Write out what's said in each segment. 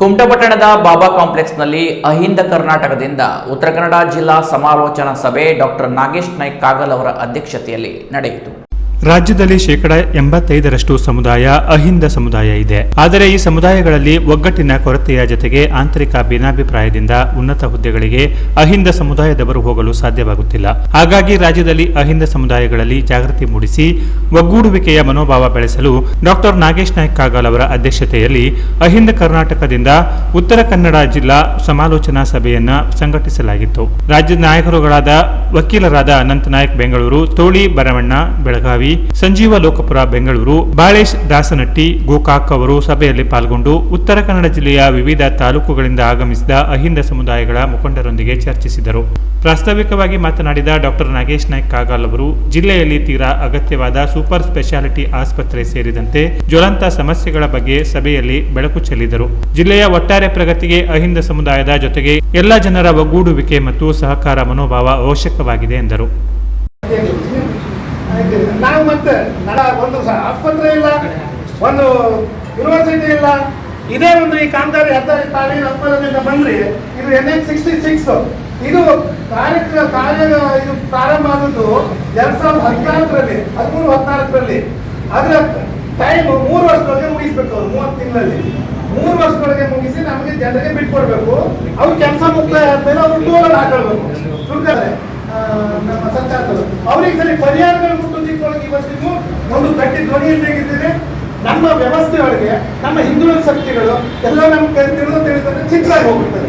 ಕುಮಟಪಟ್ಟಣದ ಬಾಬಾ ಕಾಂಪ್ಲೆಕ್ಸ್ನಲ್ಲಿ ಅಹಿಂದ ಕರ್ನಾಟಕದಿಂದ ಉತ್ತರ ಕನ್ನಡ ಜಿಲ್ಲಾ ಸಮಾಲೋಚನಾ ಸಭೆ ಡಾಕ್ಟರ್ ನಾಗೇಶ್ ನಾಯ್ಕ್ ಕಾಗಲ್ ಅವರ ಅಧ್ಯಕ್ಷತೆಯಲ್ಲಿ ನಡೆಯಿತು. ರಾಜ್ಯದಲ್ಲಿ ಶೇಕಡ ಎಂಬತ್ತೈದರಷ್ಟು ಸಮುದಾಯ ಅಹಿಂದ ಸಮುದಾಯ ಇದೆ. ಆದರೆ ಈ ಸಮುದಾಯಗಳಲ್ಲಿ ಒಗ್ಗಟ್ಟಿನ ಕೊರತೆಯ ಜೊತೆಗೆ ಆಂತರಿಕ ಭಿನ್ನಾಭಿಪ್ರಾಯದಿಂದ ಉನ್ನತ ಹುದ್ದೆಗಳಿಗೆ ಅಹಿಂದ ಸಮುದಾಯದವರು ಹೋಗಲು ಸಾಧ್ಯವಾಗುತ್ತಿಲ್ಲ. ಹಾಗಾಗಿ ರಾಜ್ಯದಲ್ಲಿ ಅಹಿಂದ ಸಮುದಾಯಗಳಲ್ಲಿ ಜಾಗೃತಿ ಮೂಡಿಸಿ ಒಗ್ಗೂಡುವಿಕೆಯ ಮನೋಭಾವ ಬೆಳೆಸಲು ಡಾಕ್ಟರ್ ನಾಗೇಶ್ ನಾಯ್ಕ ಕಾಗಲ್ ಅವರ ಅಧ್ಯಕ್ಷತೆಯಲ್ಲಿ ಅಹಿಂದ ಕರ್ನಾಟಕದಿಂದ ಉತ್ತರ ಕನ್ನಡ ಜಿಲ್ಲಾ ಸಮಾಲೋಚನಾ ಸಭೆಯನ್ನು ಸಂಘಟಿಸಲಾಗಿತ್ತು. ರಾಜ್ಯದ ನಾಯಕರುಗಳಾದ ವಕೀಲರಾದ ಅನಂತ ನಾಯಕ್ ಬೆಂಗಳೂರು, ತೋಳಿ ಬರವಣ್ಣ, ಬೆಳಗಾವಿ ಸಂಜೀವ ಲೋಕಪುರ ಬೆಂಗಳೂರು ಬಾಳೇಶ್ ದಾಸನಟ್ಟಿ ಗೋಕಾಕ್ ಅವರು ಸಭೆಯಲ್ಲಿ ಪಾಲ್ಗೊಂಡು ಉತ್ತರ ಕನ್ನಡ ಜಿಲ್ಲೆಯ ವಿವಿಧ ತಾಲೂಕುಗಳಿಂದ ಆಗಮಿಸಿದ ಅಹಿಂದ ಸಮುದಾಯಗಳ ಮುಖಂಡರೊಂದಿಗೆ ಚರ್ಚಿಸಿದರು. ಪ್ರಾಸ್ತಾವಿಕವಾಗಿ ಮಾತನಾಡಿದ ಡಾಕ್ಟರ್ ನಾಗೇಶ್ ನಾಯ್ಕ್ ಕಾಗಾಲ್ ಅವರು, ಜಿಲ್ಲೆಯಲ್ಲಿ ತೀರಾ ಅಗತ್ಯವಾದ ಸೂಪರ್ ಸ್ಪೆಷಾಲಿಟಿ ಆಸ್ಪತ್ರೆ ಸೇರಿದಂತೆ ಜ್ವಲಂತ ಸಮಸ್ಯೆಗಳ ಬಗ್ಗೆ ಸಭೆಯಲ್ಲಿ ಬೆಳಕು ಚೆಲ್ಲಿದರು. ಜಿಲ್ಲೆಯ ಒಟ್ಟಾರೆ ಪ್ರಗತಿಗೆ ಅಹಿಂದ ಸಮುದಾಯದ ಜೊತೆಗೆ ಎಲ್ಲ ಜನರ ಒಗ್ಗೂಡುವಿಕೆ ಮತ್ತು ಸಹಕಾರ ಮನೋಭಾವ ಅವಶ್ಯಕವಾಗಿದೆ ಎಂದರು. ನಾವು ಮತ್ತೆ ನಡ, ಒಂದು ಆಸ್ಪತ್ರೆ ಇಲ್ಲ, ಒಂದು ಯೂನಿವರ್ಸಿಟಿ ಇಲ್ಲ. ಇದೇ ಒಂದು ಈ ಕಾಮಗಾರಿ ಹೆದ್ದಾರಿ ತಾಳಿ ಅನುಕೂಲದಿಂದ ಬಂದ್ರಿ ಇದು ಎನ್ ಎಚ್ ಸಿಕ್ಸ್ಟಿ ಸಿಕ್ಸ್ ಇದು ಕಾರ್ಯಕ್ರಮ ಕಾರ್ಯ, ಇದು ಪ್ರಾರಂಭ ಆದದ್ದು ಎರಡ್ ಸಾವಿರದ ಹದಿನಾಲ್ಕರಲ್ಲಿ, ಹದಿಮೂರು, ಹದಿನಾಲ್ಕರಲ್ಲಿ. ಅದರ ಟೈಮ್ ಮೂರು ವರ್ಷದೊಳಗೆ ಮುಗಿಸ್ಬೇಕು ಅವ್ರು, ಮೂವತ್ತು ತಿಂಗಳಲ್ಲಿ. ಮೂರು ವರ್ಷದೊಳಗೆ ಮುಗಿಸಿ ನಮಗೆ ಜನರಿಗೆ ಬಿಟ್ಕೊಡ್ಬೇಕು. ಅವ್ರು ಕೆಲಸ ಮುಕ್ತಾಯ ಆದ್ಮೇಲೆ ಅವ್ರು ಟೋಲ್ ಹಾಕೊಳ್ಬೇಕು. ನಮ್ಮ ಸರ್ಕಾರದವರು. ಅವ್ರಿಗೆ ಸರಿ ಪರಿಹಾರಗಳು ಮುಟ್ಟುವುದಕ್ಕೊಳಗೆ ಇವತ್ತಿಗೂ ಒಂದು ಗಟ್ಟಿ ಧ್ವನಿಯನ್ನು ತೆಗೆದಿದ್ದೇನೆ ನಮ್ಮ ವ್ಯವಸ್ಥೆಯೊಳಗೆ, ನಮ್ಮ ಹಿಂದುಳಿದ ಶಕ್ತಿಗಳು ಎಲ್ಲ ನಮ್ಗೆ ತಿಳಿದು ತಿಳಿದ್ರೆ ಚಿತ್ರ ಹೋಗುತ್ತೆ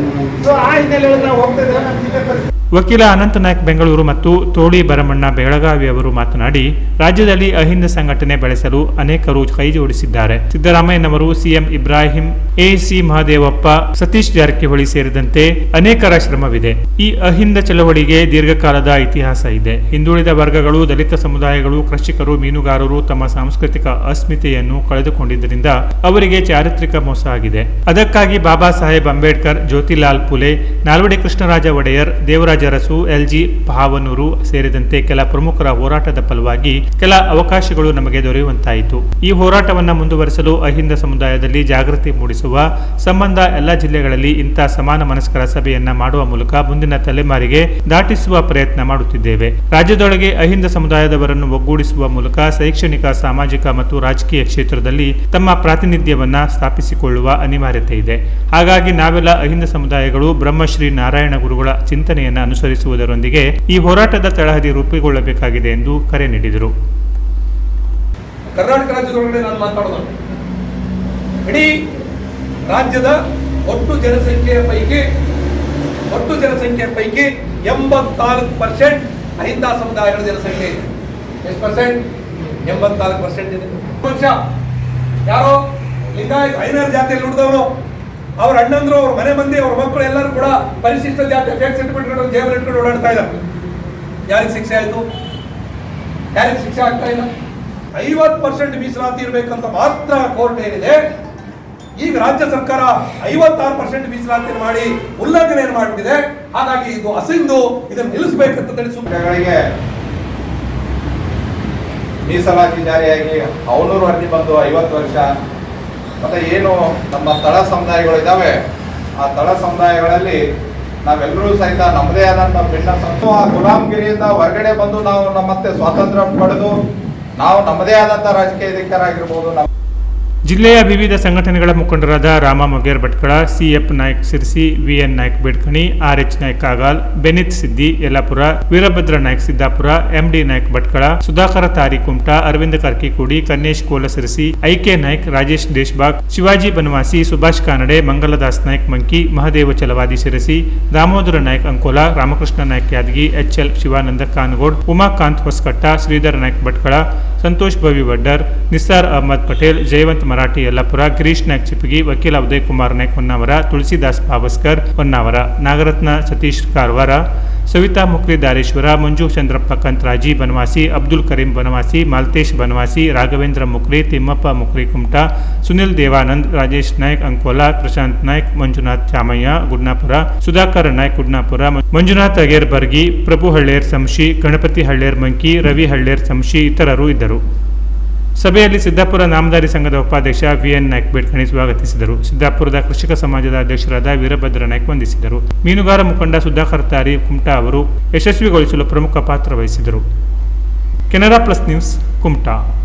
ಸೊ ಆ ಹಿನ್ನೆಲೆಯಲ್ಲಿ ನಾವು ಹೋಗ್ತಾ ಇದ್ದೇವೆ ನಮ್ಮ ಜಿಲ್ಲೆ ಪರಿಸ್ಥಿತಿ ವಕೀಲ ಅನಂತ ನಾಯ್ಕ್ ಬೆಂಗಳೂರು ಮತ್ತು ತೋಳಿ ಬರಮಣ್ಣ ಬೆಳಗಾವಿ ಅವರು ಮಾತನಾಡಿ, ರಾಜ್ಯದಲ್ಲಿ ಅಹಿಂದ ಸಂಘಟನೆ ಬೆಳೆಸಲು ಅನೇಕರು ಕೈಜೋಡಿಸಿದ್ದಾರೆ ಸಿದ್ದರಾಮಯ್ಯನವರು ಸಿಎಂ ಇಬ್ರಾಹಿಂ ಎಸಿ ಮಹದೇವಪ್ಪ, ಸತೀಶ್ ಜಾರಕಿಹೊಳಿ ಸೇರಿದಂತೆ ಅನೇಕರ ಶ್ರಮವಿದೆ. ಈ ಅಹಿಂದ ಚಳವಳಿಗೆ ದೀರ್ಘಕಾಲದ ಇತಿಹಾಸ ಇದೆ. ಹಿಂದುಳಿದ ವರ್ಗಗಳು, ದಲಿತ ಸಮುದಾಯಗಳು, ಕೃಷಿಕರು, ಮೀನುಗಾರರು ತಮ್ಮ ಸಾಂಸ್ಕೃತಿಕ ಅಸ್ಮಿತೆಯನ್ನು ಕಳೆದುಕೊಂಡಿದ್ದರಿಂದ ಅವರಿಗೆ ಚಾರಿತ್ರಿಕ ಮೋಸ ಆಗಿದೆ. ಅದಕ್ಕಾಗಿ ಬಾಬಾ ಸಾಹೇಬ್ ಅಂಬೇಡ್ಕರ್, ಜ್ಯೋತಿಲಾಲ್ ಪುಲೆ, ನಾಲ್ವಡಿ ಕೃಷ್ಣರಾಜ ಒಡೆಯರ್, ದೇವರಾಜ ಅರಸು ಎಲ್ಜಿ ಭಾವನೂರು ಸೇರಿದಂತೆ ಕೆಲ ಪ್ರಮುಖರ ಹೋರಾಟದ ಫಲವಾಗಿ ಕೆಲ ಅವಕಾಶಗಳು ನಮಗೆ ದೊರೆಯುವಂತಾಯಿತು. ಈ ಹೋರಾಟವನ್ನು ಮುಂದುವರಿಸಲು ಅಹಿಂದ ಸಮುದಾಯದಲ್ಲಿ ಜಾಗೃತಿ ಮೂಡಿಸುವ ಸಂಬಂಧ ಎಲ್ಲ ಜಿಲ್ಲೆಗಳಲ್ಲಿ ಇಂಥ ಸಮಾನ ಮನಸ್ಕರ ಸಭೆಯನ್ನ ಮಾಡುವ ಮೂಲಕ ಮುಂದಿನ ತಲೆಮಾರಿಗೆ ದಾಟಿಸುವ ಪ್ರಯತ್ನ ಮಾಡುತ್ತಿದ್ದೇವೆ. ರಾಜ್ಯದೊಳಗೆ ಅಹಿಂದ ಸಮುದಾಯದವರನ್ನು ಒಗ್ಗೂಡಿಸುವ ಮೂಲಕ ಶೈಕ್ಷಣಿಕ, ಸಾಮಾಜಿಕ ಮತ್ತು ರಾಜಕೀಯ ಕ್ಷೇತ್ರದಲ್ಲಿ ತಮ್ಮ ಪ್ರಾತಿನಿಧ್ಯವನ್ನ ಸ್ಥಾಪಿಸಿಕೊಳ್ಳುವ ಅನಿವಾರ್ಯತೆ ಇದೆ. ಹಾಗಾಗಿ ನಾವೆಲ್ಲ ಅಹಿಂದ ಸಮುದಾಯಗಳು ಬ್ರಹ್ಮಶ್ರೀ ನಾರಾಯಣ ಗುರುಗಳ ಚಿಂತನೆಯನ್ನು ಅನುಸರಿಸುವುದರೊಂದಿಗೆ ಈ ಹೋರಾಟದ ತಳಹದಿ ರೂಪುಗೊಳ್ಳಬೇಕಾಗಿದೆ ಎಂದು ಕರೆ ನೀಡಿದರು. ಕರ್ನಾಟಕ ರಾಜ್ಯದೊಳಗಡೆ ನಾನು ಮಾತಾಡೋದು. ಇಡೀ ರಾಜ್ಯದ ಒಟ್ಟು ಜನಸಂಖ್ಯೆಯ ಪೈಕಿ, ಒಟ್ಟು ಜನಸಂಖ್ಯೆಯ ಪೈಕಿ ಎಂಬತ್ನಾಲ್ಕು ಪರ್ಸೆಂಟ್ ಅಹಿಂದ ಸಮುದಾಯಗಳ ಜನಸಂಖ್ಯೆ ಇದೆ. ಎಷ್ಟು ಪರ್ಸೆಂಟ್? ಎಂಬತ್ನಾಲ್ಕು ಪರ್ಸೆಂಟ್ ಇದೆ. ಯಾರೋ ಲಿಂಗಾಯತ್, ಐನರ್ ಜಾತಿಯಲ್ಲಿ ಉಳಿದವರು ಅವ್ರ ಅಣ್ಣಂದ್ರು, ಅವ್ರ ಮನೆ ಮಂದಿ, ಅವ್ರ ಮಕ್ಕಳು ಎಲ್ಲರೂ ಕೂಡ ಪರಿಶಿಷ್ಟ ಜಾತಿ ಫೇಕ್ ಸರ್ಟಿಫಿಕೇಟ್ ಜೇಬಲ್ ಇಟ್ಕೊಂಡು ಓಡಾಡ್ತಾ ಇದ್ದಾರೆ. ಯಾರಿಗೆ ಶಿಕ್ಷೆ ಆಯ್ತು? ಯಾರಿಗೆ ಶಿಕ್ಷೆ ಆಗ್ತಾ ಇಲ್ಲ? ಐವತ್ತು ಪರ್ಸೆಂಟ್ ಮೀಸಲಾತಿ ಇರಬೇಕಂತ ಮಾತ್ರ ಕೋರ್ಟ್ ಏನಿದೆ ಈಗ ರಾಜ್ಯ ಸರ್ಕಾರ ಐವತ್ತಾರು ಪರ್ಸೆಂಟ್ ಮೀಸಲಾತಿ ಮಾಡಿ ಉಲ್ಲಂಘನೆ ಮಾಡಿಬಿಟ್ಟಿದೆ? ಹಾಗಾಗಿ ಇದು ಅಸಿಂದು ಇದನ್ನು ನಿಲ್ಲಿಸಬೇಕಂತ ತಿಳಿಸು ಗಳಿಗೆ ಮೀಸಲಾತಿ ಜಾರಿಯಾಗಿ ಅವನೂರು ಅರ್ಜಿ ಬಂದು ಐವತ್ತು ವರ್ಷ ಮತ್ತೆ ಏನು ನಮ್ಮ ತಳ ಸಮುದಾಯಗಳು ಇದ್ದಾವೆ, ಆ ತಳ ಸಮುದಾಯಗಳಲ್ಲಿ ನಾವೆಲ್ಲರೂ ಸಹಿತ ನಮ್ಮದೇ ಆದಂಥ ಭಿನ್ನ ಆ ಗುಲಾಮಗಿರಿಯಿಂದ ಹೊರಗಡೆ ಬಂದು ನಾವು ನಮ್ಮತ್ತೆ ಸ್ವಾತಂತ್ರ್ಯ ಪಡೆದು ನಾವು ನಮ್ಮದೇ ಆದಂಥ ರಾಜಕೀಯ ಅಧಿಕಾರಾಗಿರ್ಬೋದು ನಮ್ಮ ಜಿಲ್ಲೆಯ ವಿವಿಧ ಸಂಘಟನೆಗಳ ಮುಖಂಡರಾದ Rama Moger Bhatkal C F Naik Sirsi V N Naik Bedkani, R H Naik Kagal, Benith Siddi, Yellapur, Veerabhadra Naik Siddapur M D Naik Bhatkal, Sudhakar Tari Kumta, Aravind Karkikodi, Kannesh Kola Sirsi I K Naik, Rajesh Deshbhag, Shivaji Banavasi, Subhash Kanade, Mangaldas Nayak Manki, Mahadeva Chalavadi Sirsi Damodara Nayak Ankola, Ramakrishna Naik Yadagi, H L Shivananda Kanagod Umakant Hosakatta, Shridhara Nayak Bhatkal, Santosh Bhavi Vaddar Nisar Ahmed Patel, Jayavant Marathi Yellapur, Girish Naik Chippigi ವಕೀಲ ಉದಯ್ ಕುಮಾರ್ ನಾಯ್ಕ್ ಹೊನ್ನಾವರ ತುಳಸಿದಾಸ್ ಪಾವಸ್ಕರ್ ಹೊನ್ನಾವರ, ನಾಗರತ್ನ ಸತೀಶ್ ಕಾರವಾರ, ಸವಿತಾ ಮುಕ್ರಿ ದಾರೇಶ್ವರ ಮಂಜು ಚಂದ್ರಪ್ಪ ಕಂತ್ರಾಜಿ ಬನವಾಸಿ, ಅಬ್ದುಲ್ ಕರೀಂ ಬನವಾಸಿ, ಮಾಲ್ತೇಶ್ ಬನವಾಸಿ, ರಾಘವೇಂದ್ರ ಮುಕ್ರಿ, ತಿಮ್ಮಪ್ಪ ಮುಕ್ರಿ ಕುಮಟಾ, ಸುನಿಲ್ ದೇವಾನಂದ್, ರಾಜೇಶ್ ನಾಯ್ಕ್ ಅಂಕೋಲಾ, ಪ್ರಶಾಂತ್ ನಾಯ್ಕ್, ಮಂಜುನಾಥ್ ಚಾಮಯ್ಯ, ಗುಡ್ನಾಪುರ, ಸುಧಾಕರ್ ನಾಯ್ಕ್, ಗುಡ್ನಾಪುರ, ಮಂಜುನಾಥ್ ಅಗೇರ್ ಬರ್ಗಿ ಪ್ರಭು ಹಳ್ಳೇರ್ ಸಂಶಿ, ಗಣಪತಿ ಹಳ್ಳೇರ್ ಮಂಕಿ, ರವಿ ಹಳ್ಳೇರ್ ಸಂಶಿ ಇತರರು ಇದ್ದರು. ಸಭೆಯಲ್ಲಿ ಸಿದ್ದಾಪುರ ನಾಮದಾರಿ ಸಂಘದ ಉಪಾಧ್ಯಕ್ಷ VN Naik Bedkani ಸ್ವಾಗತಿಸಿದರು. ಸಿದ್ದಾಪುರದ ಕೃಷಿಕ ಸಮಾಜದ ಅಧ್ಯಕ್ಷರಾದ ವೀರಭದ್ರ ನಾಯ್ಕ್ ವಂದಿಸಿದರು. ಮೀನುಗಾರ ಮುಖಂಡ ಸುಧಾಕರ್ ತಾರಿ ಕುಮಟಾ ಅವರು ಯಶಸ್ವಿಗೊಳಿಸಲು ಪ್ರಮುಖ ಪಾತ್ರ ವಹಿಸಿದರು. Canara plus news, Kumta.